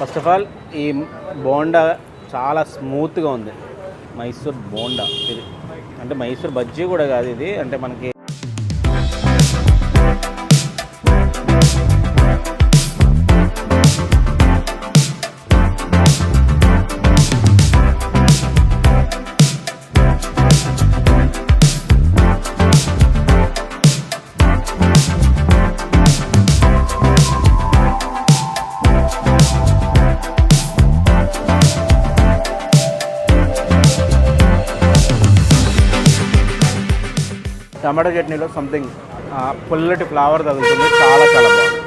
First of all ఈ బోండా చాలా స్మూత్గా ఉంది. మైసూర్ బోండా ఇది. అంటే మైసూర్ బజ్జీ కూడా కాదు ఇది. అంటే మనకి టమాటో చట్నీలో సంథింగ్ పుల్లటి ఫ్లేవర్ తగులుతుంది. చాలా చాలా బాగుంది.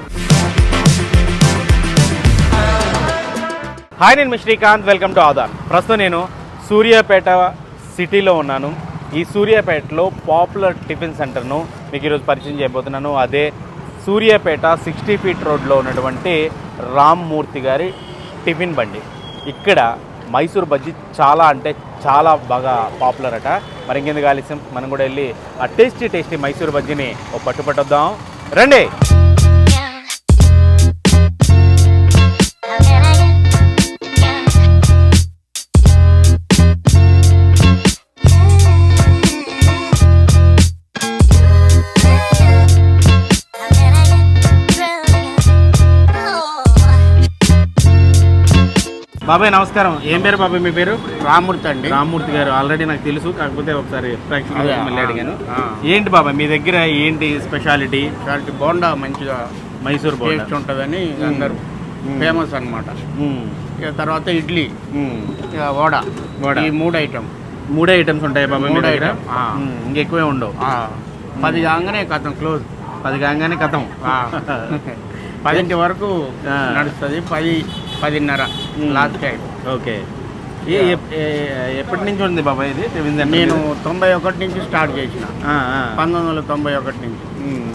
హాయ్ నేను మీ శ్రీకాంత్. వెల్కమ్ టు ఆదాన్ ప్రస్తుతం నేను సూర్యాపేట సిటీలో ఉన్నాను. ఈ సూర్యాపేటలో పాపులర్ టిఫిన్ సెంటర్ను మీకు ఈరోజు పరిచయం చేయబోతున్నాను. అదే సూర్యాపేట సిక్స్టీ ఫీట్ రోడ్లో ఉన్నటువంటి రామ్మూర్తి గారి టిఫిన్ బండి. ఇక్కడ మైసూర్ బజ్జీ చాలా అంటే చాలా బాగా పాపులర్ అట. మరి ఇంకెందుకు ఆలస్యం? మనం కూడా వెళ్ళి ఆ టేస్టీ టేస్టీ మైసూర్ బజ్జీని ఓ పట్టుపట్టొద్దాం. రండి! బాబాయ్ నమస్కారం. ఏం పేరు బాబాయ్ మీ పేరు? రామూర్తి అండి. రామ్మూర్తి గారు. ఆల్రెడీ నాకు తెలుసు కాకపోతే ఒకసారి ప్రేక్షకుల అడిగాను. ఏంటి బాబాయ్ మీ దగ్గర ఏంటి స్పెషాలిటీ? ఇలాంటి బోండా మంచిగా మైసూర్ బోండా. ఉంటుందని. అందరూ. ఫేమస్ అన్నమాట. మ్మ్. ఇక తర్వాత ఇడ్లీ. ఇక వడ. వడ. ఈ మూడు ఐటమ్ మూడే ఐటమ్స్ ఉంటాయి బాబాయ్ మూడు. మ్మ్. ఇంకెక్కువే ఉండవు. పది కాగానే కథం క్లోజ్. పది కాగానే కథం పదింటి వరకు. నడుస్తుంది. పది పదిన్నర. Last time. ఓకే. ఎప్పటి నుంచి ఉంది బాబాయ్ ఇది? నేను? తొంభై ఒకటి నుంచి స్టార్ట్ చేసిన. పంతొమ్మిది వందల తొంభై ఒకటి నుంచి.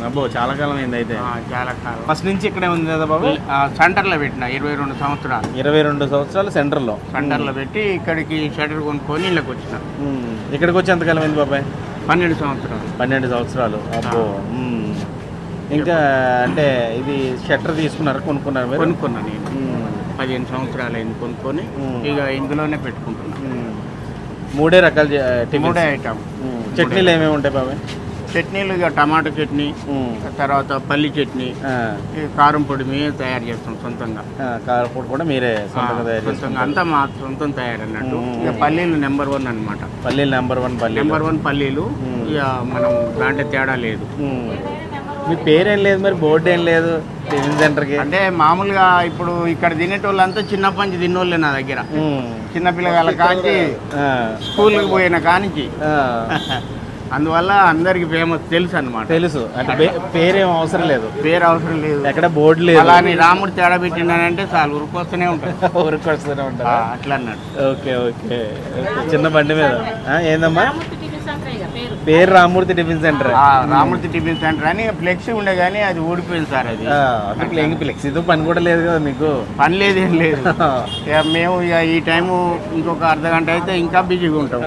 అబ్బో చాలా కాలం అయింది అయితే. చాలా కాలం. ఫస్ట్ నుంచి ఇక్కడే ఉంది కదా బాబాయ్ ఆ, సెంటర్లో పెట్టిన ఇరవై రెండు సంవత్సరాలు. ఇరవై రెండు సంవత్సరాలు సెంటర్లో. సెంటర్లో పెట్టి ఇక్కడికి షటర్ కొనుక్కొని ఇళ్ళకి వచ్చిన. ఇక్కడికి వచ్చి ఎంతకాలం అయింది బాబాయ్? పన్నెండు సంవత్సరాలు. పన్నెండు సంవత్సరాలు. అబ్బో. ఇంకా అంటే ఇది షట్టర్ తీసుకున్నారు కొనుక్కున్నారు మీరు? కొనుక్కున్నా నేను. పదిహేను సంవత్సరాలు అయింది కొనుక్కొని. ఇక ఇందులోనే పెట్టుకుంటున్నా. మూడే రకాల. మూడే ఐటమ్. చట్నీలు ఏమేమి ఉంటాయి బాబాయ్ చట్నీలు ఇక టమాటా చట్నీ. తర్వాత పల్లి చట్నీ కారం పొడి మేమే తయారు చేస్తాం సొంతంగా ఆ, కారపొడి కూడా మీరే సొంతంగా అంతా మా సొంతం తయారు అన్నట్టు మ్మ్. ఇక పల్లీలు నెంబర్ వన్ అన్నమాట పల్లీలు నెంబర్ వన్ పల్లీలు నెంబర్ వన్ పల్లీలు. ఇక మనం దాంట్లో తేడా లేదు. మీ పేరేం లేదు మరి బోర్డు ఏం లేదు టిఫిన్ సెంటర్కి అంటే మామూలుగా ఇప్పుడు ఇక్కడ తినేటోళ్ళంతా చిన్నప్పటి నుంచి తిన్నోళ్ళే నా దగ్గర. చిన్న కాంచి ఆ, స్కూల్కి పోయిన కానించి. ఆ. అందువల్ల అందరికి ఫేమస్ తెలుసు అన్నమాట. తెలుసు. అంటే పేరేం అవసరం లేదు. పేరు అవసరం లేదు. ఎక్కడ బోర్డు లేదు. అలా అని రాముడు తేడా పెట్టిండానంటే చాలు ఉరికొస్తూనే వస్తూనే ఆ, ఉంటారా? అట్లా అన్నాడు. Okay okay. చిన్న బండి మీద. ఏందమ్మా? పేరు. Ramurthy tiffin centre. ఆ, రామూర్తి టిఫిన్ సెంటర్ అని ఫ్లెక్సీ ఉండే కానీ అది ఊడిపోయింది సార్ అది. అట్లా ఇంక ఫ్లెక్సీతో పని కూడా లేదు కదా మీకు. పని లేదు ఏం లేదు. ఇక మేము ఇక ఈ టైము ఇంకొక అర్ధ గంట అయితే ఇంకా బిజీగా ఉంటాం.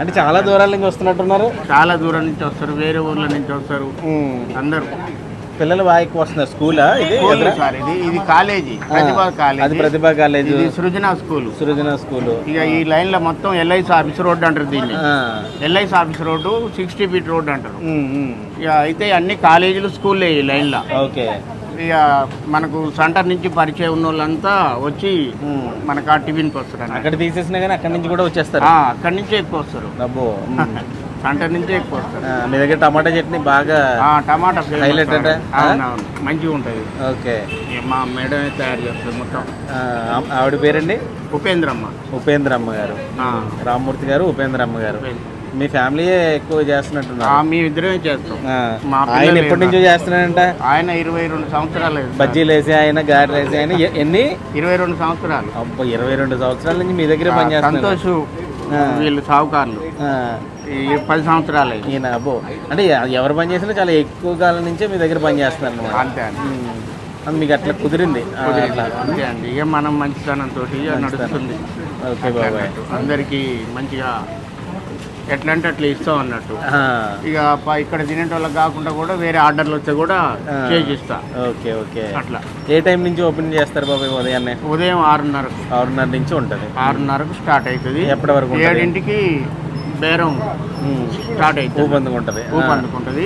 అంటే చాలా దూరాల నుంచి వస్తున్నట్టున్నారు? చాలా దూరం నుంచి వస్తారు వేరే ఊర్ల నుంచి వస్తారు. అందరూ. పిల్లలు బాగా ఎక్కువ వస్తున్నారు. స్కూలా ఇది? స్కూల్? సార్ ఇది ఇది కాలేజీ ప్రతిభా అది ప్రతిభా కాలేజ్. ఇది సృజన స్కూల్. సృజన స్కూల్. ఇక ఈ లైన్లో మొత్తం ఎల్ఐసి ఆఫీస్ రోడ్ అంటారు దీన్ని. LIC office road sixty feet road అంటారు. ఇక అయితే అన్ని కాలేజీలు స్కూల్లే ఈ లైన్లో. ఓకే. ఇక మనకు సెంటర్ నుంచి పరిచయం ఉన్న వాళ్ళంతా వచ్చి. మనకు ఆ టిఫిన్కి వస్తారు. అక్కడ తీసేసినా కానీ అక్కడి నుంచి కూడా వచ్చేస్తారు. అక్కడి నుంచే ఎక్కువ వస్తారు. సెంటర్ నుంచే ఎక్కువ మీ దగ్గర టమాటా చట్నీ బాగా ఆ, టమాటా సార్. అంటే? మంచిగా ఉంటుంది. ఓకే. మా మేడమే తయారు చేస్తుంది మొత్తం. ఆవిడ పేరండి? ఉపేంద్రమ్మ. ఉపేంద్రమ్మ గారు. రామ్మూర్తి గారు ఉపేంద్రమ్మ గారు. మీ ఫ్యామిలీయే ఎక్కువ చేస్తున్నట్టున్నారు. చేస్తాం. మా ఆయన పిల్లలు ఎప్పటి నుంచో చేస్తున్నాడంట? ఆయన ఇరవై రెండు సంవత్సరాలు. బజ్జీలు వేసి ఆయన గారెలు వేసి ఆయన ఎన్ని? ఇరవై రెండు సంవత్సరాలు. ఇరవై రెండు సంవత్సరాల నుంచి మీ దగ్గరే పనిచేస్తున్నారు. సంతోష్. వీళ్ళు సావుకారులు. పది సంవత్సరాలు. ఈయన అబ్బో. అంటే ఎవరు పని చేసినా చాలా ఎక్కువ కాలం నుంచే మీ దగ్గర పనిచేస్తున్నారు అనమాట అంతే అండి. మీకు అట్లా కుదిరింది. అంతే అండి. ఇక మనం మంచితనంతో నడుస్తుంది. ఓకే బాబాయ్. అందరికీ మంచిగా ఎట్లా అంటే అట్లా ఇస్తాం అన్నట్టు. ఇక ఇక్కడ తినేటోళ్ళకి కాకుండా కూడా వేరే ఆర్డర్లు వస్తే కూడా ఆ. చేసిస్తా. Okay okay. అట్లా. ఏ టైం నుంచి ఓపెన్ చేస్తారు బాబాయ్ ఉదయాన్నే? ఉదయం ఆరున్నరకు. ఆరున్నర నుంచి ఉంటుంది. ఆరున్నరకు స్టార్ట్ అవుతుంది ఎప్పటి వరకు? ఏడింటికి బేరం స్టార్ట్ అవుతుంది ఊపందుకు ఉంటుంది. ఊపు అందుకుంటుంది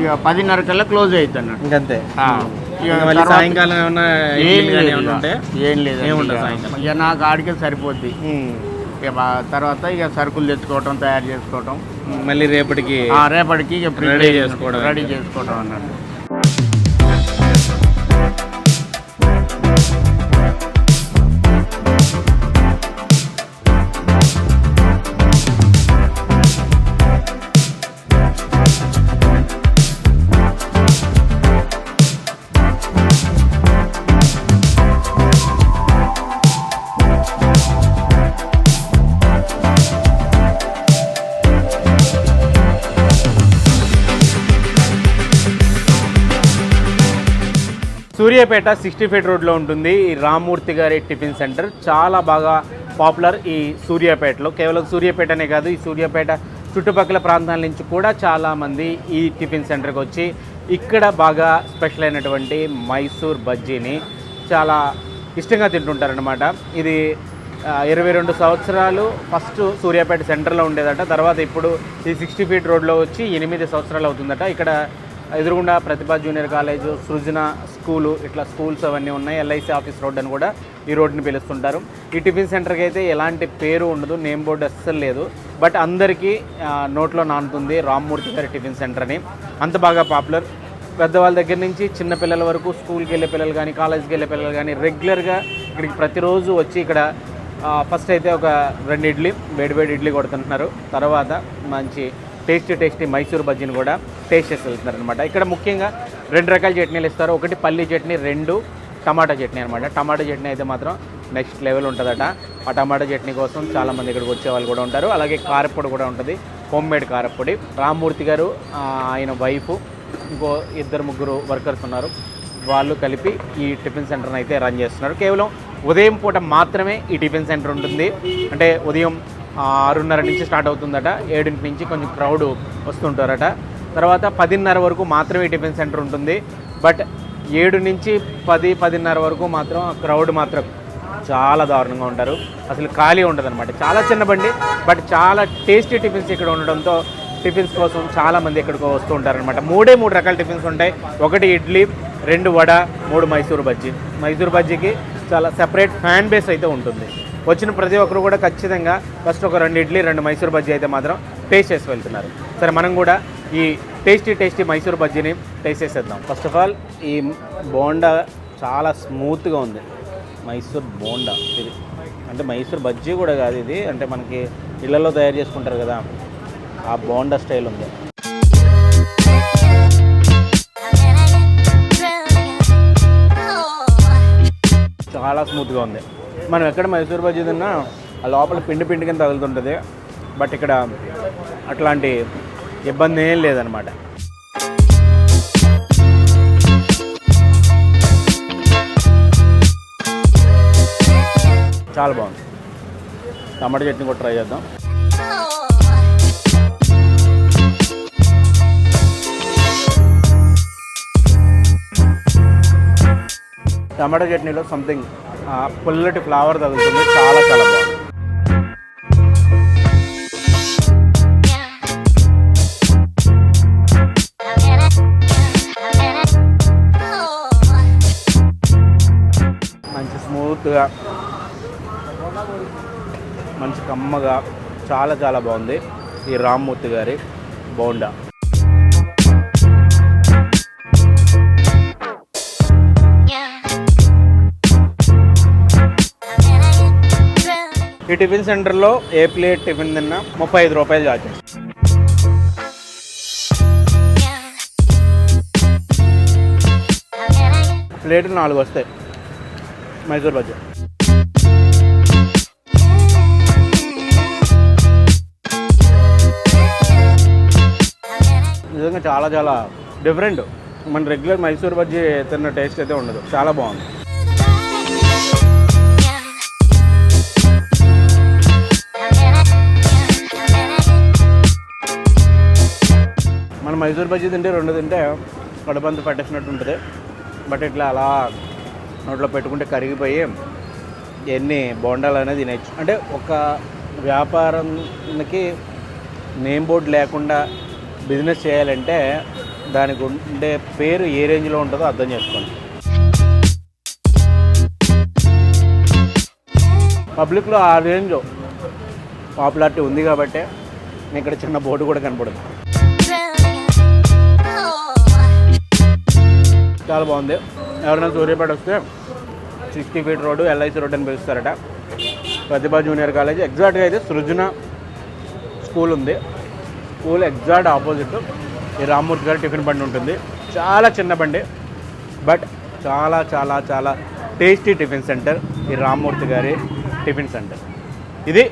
ఇక పదిన్నర కల్లా క్లోజ్ అవుతుంది అన్నట్టు. ఇంకంతే సాయంకాలం ఏమన్నా ఏం లేదు ఇక. నాకు ఆడికే సరిపోద్ది. తర్వాత ఇక సరుకులు తెచ్చుకోవటం తయారు చేసుకోవటం మళ్ళీ రేపటికి రేపటికి ఇక Ready చేసుకోవడం. రెడీ చేసుకోవడం అన్నట్టు సూర్యాపేట సిక్స్టీ ఫీట్ రోడ్లో ఉంటుంది ఈ రామ్మూర్తి గారి టిఫిన్ సెంటర్. చాలా బాగా పాపులర్ ఈ సూర్యాపేటలో. కేవలం సూర్యాపేటనే కాదు ఈ సూర్యాపేట చుట్టుపక్కల ప్రాంతాల నుంచి కూడా చాలామంది ఈ టిఫిన్ సెంటర్కి వచ్చి ఇక్కడ బాగా స్పెషల్ అయినటువంటి మైసూర్ బజ్జీని చాలా ఇష్టంగా తింటుంటారనమాట ఇది ఇరవై రెండు సంవత్సరాలు ఫస్ట్ సూర్యాపేట సెంటర్లో ఉండేదట. తర్వాత ఇప్పుడు ఈ సిక్స్టీ ఫీట్ రోడ్లో వచ్చి ఎనిమిది సంవత్సరాలు అవుతుందట. ఇక్కడ ఎదురుగుండా Pratibha junior college Srujana school ఇట్లా స్కూల్స్ అవన్నీ ఉన్నాయి. ఎల్ఐసి ఆఫీస్ రోడ్ అని కూడా ఈ రోడ్ని పిలుస్తుంటారు. ఈ టిఫిన్ సెంటర్కి అయితే ఎలాంటి పేరు ఉండదు నేమ్ బోర్డు అస్సలు లేదు. బట్ అందరికీ నోట్లో నానుతుంది రామ్మూర్తి గారి టిఫిన్ సెంటర్ అని. అంత బాగా పాపులర్. పెద్దవాళ్ళ దగ్గర నుంచి చిన్న పిల్లల వరకు స్కూల్కి వెళ్ళే పిల్లలు కానీ కాలేజ్కి వెళ్ళే పిల్లలు కానీ రెగ్యులర్గా ఇక్కడికి ప్రతిరోజు వచ్చి ఇక్కడ ఫస్ట్ అయితే ఒక రెండు ఇడ్లీ వేడి వేడి ఇడ్లీ కొడుతుంటున్నారు. తర్వాత మంచి టేస్టీ టేస్టీ మైసూర్ బజ్జీని కూడా టేస్ట్ చేసి వెళ్తున్నారు అనమాట ఇక్కడ ముఖ్యంగా రెండు రకాల చట్నీలు ఇస్తారు. ఒకటి పల్లి చట్నీ రెండు టమాటా చట్నీ అనమాట టమాటా చట్నీ అయితే మాత్రం నెక్స్ట్ లెవెల్ ఉంటుందట. ఆ టమాటా చట్నీ కోసం చాలామంది ఇక్కడికి వచ్చే వాళ్ళు కూడా ఉంటారు. అలాగే కారప్పొడి కూడా ఉంటుంది. Home made కారప్పొడి. రామ్మూర్తి గారు ఆయన వైఫ్ ఇంకో ఇద్దరు ముగ్గురు వర్కర్స్ ఉన్నారు. వాళ్ళు కలిపి ఈ టిఫిన్ సెంటర్ని అయితే రన్ చేస్తున్నారు. కేవలం ఉదయం పూట మాత్రమే ఈ టిఫిన్ సెంటర్ ఉంటుంది. అంటే ఉదయం ఆరున్నర నుంచి స్టార్ట్ అవుతుందట. ఏడింటి నుంచి కొంచెం క్రౌడ్ వస్తుంటారట. తర్వాత పదిన్నర వరకు మాత్రమే టిఫిన్ సెంటర్ ఉంటుంది. బట్ ఏడు నుంచి పది పదిన్నర వరకు మాత్రం క్రౌడ్ మాత్రం చాలా దారుణంగా ఉంటారు. అసలు ఖాళీ ఉండదు అనమాట చాలా చిన్న బండి బట్ చాలా టేస్టీ టిఫిన్స్ ఇక్కడ ఉండడంతో టిఫిన్స్ కోసం చాలామంది ఇక్కడికి వస్తూ ఉంటారనమాట మూడే మూడు రకాల టిఫిన్స్ ఉంటాయి. ఒకటి ఇడ్లీ రెండు వడ మూడు మైసూర్ బజ్జీ. మైసూర్ బజ్జీకి చాలా సెపరేట్ ఫ్యాన్ బేస్ అయితే ఉంటుంది. వచ్చిన ప్రతి ఒక్కరు కూడా ఖచ్చితంగా ఫస్ట్ ఒక రెండు ఇడ్లీ రెండు మైసూర్ బజ్జీ అయితే మాత్రం టేస్ట్ చేసి వెళ్తున్నారు. సరే మనం కూడా ఈ టేస్టీ టేస్టీ మైసూర్ బజ్జీని టేస్ట్ చేసేద్దాం. ఫస్ట్ ఆఫ్ ఆల్ ఈ బోండా చాలా స్మూత్గా ఉంది. మైసూర్ బోండా. ఇది అంటే మైసూర్ బజ్జీ కూడా కాదు ఇది. అంటే మనకి ఇళ్ళలో తయారు చేసుకుంటారు కదా ఆ బోండా స్టైల్ ఉంది. చాలా స్మూత్గా ఉంది. మనం ఎక్కడ మైసూర్ బజ్జీ తిన్నా ఆ లోపల పిండి పిండి కింద తగులుతుంటుంది. బట్ ఇక్కడ అట్లాంటి ఇబ్బంది ఏం లేదనమాట చాలా బాగుంది. టమాటా చట్నీ కూడా ట్రై చేద్దాం. టమాటా చట్నీలో సంథింగ్ పుల్లటి ఫ్లవర్ తగులుతుంది చాలా చాలా బాగుంది. మంచి స్మూత్గా మంచి కమ్మగా చాలా చాలా బాగుంది. ఈ రామ్మూర్తి గారి బోండా. టిఫిన్ సెంటర్లో ఏ ప్లేట్ టిఫిన్ తిన్నా ముప్పై ఐదు రూపాయలు చార్జెస్ ప్లేట్ నాలుగు వస్తాయి. మైసూర్ బజ్జీ. నిజంగా చాలా చాలా డిఫరెంట్ మన రెగ్యులర్ మైసూర్ బజ్జీ తిన్న టేస్ట్ అయితే ఉండదు. చాలా బాగుంది. మనం మైసూర్ బజ్జీ తింటే రెండు తింటే కడుపంత పట్టేసినట్టు ఉంటుంది. బట్ ఇట్లా అలా నోట్లో పెట్టుకుంటే కరిగిపోయి ఎన్ని బోండాలు అనేది తినేయచ్చు అంటే ఒక వ్యాపారానికి నేమ్ బోర్డు లేకుండా బిజినెస్ చేయాలంటే దానికి ఉండే పేరు ఏ రేంజ్లో ఉంటుందో అర్థం చేసుకోండి. పబ్లిక్లో ఆ రేంజ్ పాపులారిటీ ఉంది కాబట్టి ఇక్కడ చిన్న బోర్డు కూడా కనపడుతుంది. చాలా బాగుంది. ఎవరైనా సూర్యాపేట వస్తే sixty feet road LIC road అని పిలుస్తారట. Pratibha junior college. ఎగ్జాక్ట్గా అయితే సృజన స్కూల్ ఉంది. స్కూల్ ఎగ్జాక్ట్ ఆపోజిట్ ఈ రామ్మూర్తి గారి టిఫిన్ బండి ఉంటుంది. చాలా చిన్న బండి. బట్ చాలా చాలా చాలా టేస్టీ టిఫిన్ సెంటర్. ఈ రామ్మూర్తి గారి టిఫిన్ సెంటర్. ఇది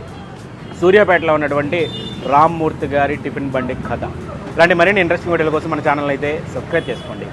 సూర్యాపేటలో ఉన్నటువంటి రామ్మూర్తి గారి టిఫిన్ బండి కథ. ఇలాంటి మరిన్ని ఇంట్రెస్టింగ్ వీడియోల కోసం మన ఛానల్ అయితే సబ్స్క్రైబ్ చేసుకోండి.